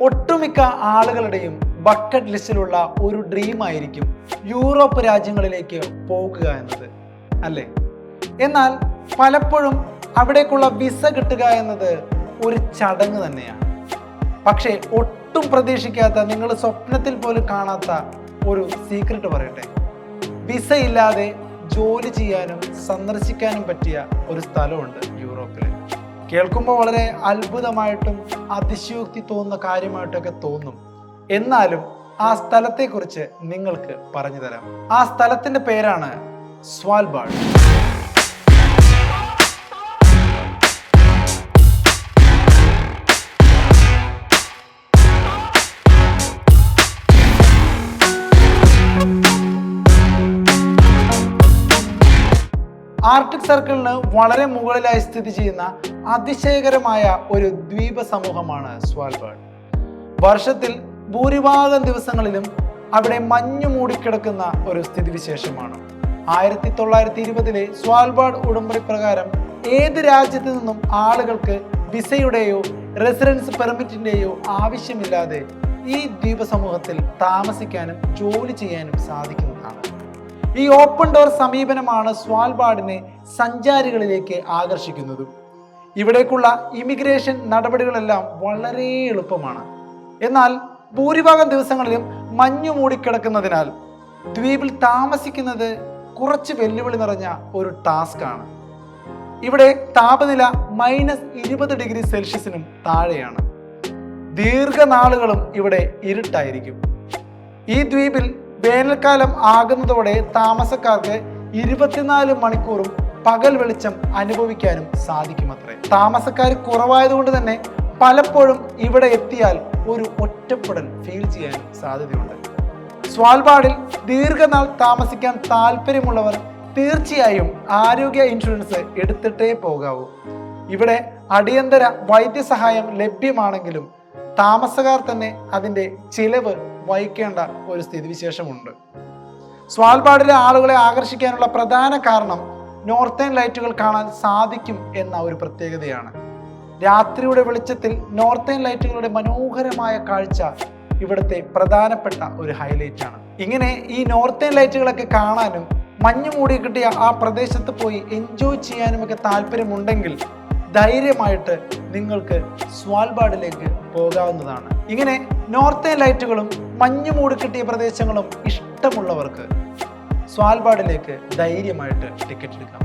ഒട്ടുമിക്ക ആളുകളുടെയും ബക്കറ്റ് ലിസ്റ്റിലുള്ള ഒരു ഡ്രീം ആയിരിക്കും യൂറോപ്പ് രാജ്യങ്ങളിലേക്ക് പോകുക എന്നത് അല്ലേ? എന്നാൽ പലപ്പോഴും അവിടേക്കുള്ള വിസ കിട്ടുക എന്നത് ഒരു ചടങ്ങ് തന്നെയാണ്. പക്ഷേ ഒട്ടും പ്രതീക്ഷിക്കാത്ത നിങ്ങൾ സ്വപ്നത്തിൽ പോലും കാണാത്ത ഒരു സീക്രട്ട് പറയട്ടെ. വിസയില്ലാതെ ജോലി ചെയ്യാനും സന്ദർശിക്കാനും പറ്റിയ ഒരു സ്ഥലമുണ്ട്. കേൾക്കുമ്പോൾ വളരെ അത്ഭുതമായിട്ടും അതിശയോക്തി തോന്നുന്ന കാര്യമായിട്ടൊക്കെ തോന്നും. എന്നാലും ആ സ്ഥലത്തെക്കുറിച്ച് നിങ്ങൾക്ക് പറഞ്ഞു തരാം. ആ സ്ഥലത്തിന്റെ പേരാണ് സ്വാൽബാർഡ് ആർട്ടിക് സർക്കിളിന് വളരെ മുകളിലായി സ്ഥിതി ചെയ്യുന്ന അതിശയകരമായ ഒരു ദ്വീപ സമൂഹമാണ് സ്വാൽബേർഡ്. വർഷത്തിൽ ഭൂരിഭാഗം ദിവസങ്ങളിലും അവിടെ മഞ്ഞു മൂടിക്കിടക്കുന്ന ഒരു സ്ഥിതിവിശേഷമാണ്. ആയിരത്തി തൊള്ളായിരത്തി ഇരുപതിലെ സ്വാൽബാർഡ് ഉടമ്പടി പ്രകാരം ഏത് രാജ്യത്തു നിന്നും ആളുകൾക്ക് വിസയുടെയോ റെസിഡൻസ് പെർമിറ്റിന്റെയോ ആവശ്യമില്ലാതെ ഈ ദ്വീപ സമൂഹത്തിൽ താമസിക്കാനും ജോലി ചെയ്യാനും സാധിക്കുന്നതാണ്. ഈ ഓപ്പൺ ഡോർ സമീപനമാണ് സ്വാൽബാർഡിനെ സഞ്ചാരികളിലേക്ക് ആകർഷിക്കുന്നത്. ഇവിടേക്കുള്ള ഇമിഗ്രേഷൻ നടപടികളെല്ലാം വളരെ എളുപ്പമാണ്. എന്നാൽ ഭൂരിഭാഗം ദിവസങ്ങളിലും മഞ്ഞു മൂടിക്കിടക്കുന്നതിനാൽ ദ്വീപിൽ താമസിക്കുന്നത് കുറച്ച് വെല്ലുവിളി നിറഞ്ഞ ഒരു ടാസ്ക് ആണ്. ഇവിടെ താപനില മൈനസ് ഇരുപത് ഡിഗ്രി സെൽഷ്യസിനും താഴെയാണ്. ദീർഘനാളുകളും ഇവിടെ ഇരുട്ടായിരിക്കും. ഈ ദ്വീപിൽ വേനൽക്കാലം ആകുന്നതോടെ താമസക്കാർക്ക് ഇരുപത്തിനാല് മണിക്കൂറും പകൽ വെളിച്ചം അനുഭവിക്കാനും സാധിക്കുമത്രേ. താമസക്കാർ കുറവായതുകൊണ്ട് തന്നെ പലപ്പോഴും ഇവിടെ എത്തിയാൽ ഒരു ഒറ്റപ്പെടൽ ഫീൽ ചെയ്യാൻ സാധ്യതയുണ്ട്. സ്വാൽബാർഡിൽ ദീർഘനാൾ താമസിക്കാൻ താല്പര്യമുള്ളവർ തീർച്ചയായും ആരോഗ്യ ഇൻഷുറൻസ് എടുത്തിട്ടേ പോകാവൂ. ഇവിടെ അടിയന്തര വൈദ്യസഹായം ലഭ്യമാണെങ്കിലും താമസക്കാർ തന്നെ അതിന്റെ ചിലവ് വഹിക്കേണ്ട ഒരു സ്ഥിതിവിശേഷമുണ്ട്. സ്വാൽബാർഡിലെ ആളുകളെ ആകർഷിക്കാനുള്ള പ്രധാന കാരണം നോർത്തേൺ ലൈറ്റുകൾ കാണാൻ സാധിക്കും എന്ന ഒരു പ്രത്യേകതയാണ്. രാത്രിയുടെ വെളിച്ചത്തിൽ നോർത്തേൺ ലൈറ്റുകളുടെ മനോഹരമായ കാഴ്ച ഇവിടുത്തെ പ്രധാനപ്പെട്ട ഒരു ഹൈലൈറ്റ് ആണ് ഇങ്ങനെ ഈ നോർത്തേൺ ലൈറ്റുകളൊക്കെ കാണാനും മഞ്ഞു മൂടി കിട്ടിയ ആ പ്രദേശത്ത് പോയി എൻജോയ് ചെയ്യാനും ഒക്കെ താല്പര്യമുണ്ടെങ്കിൽ ധൈര്യമായിട്ട് നിങ്ങൾക്ക് സ്വാൽബാർഡിലേക്ക് പോകാവുന്നതാണ്. ഇങ്ങനെ നോർത്തേൺ ലൈറ്റുകളും മഞ്ഞു മൂട് കിട്ടിയ പ്രദേശങ്ങളും ഇഷ്ടമുള്ളവർക്ക് സ്വാൽബാർഡിലേക്ക് ധൈര്യമായിട്ട് ടിക്കറ്റ് എടുക്കാം.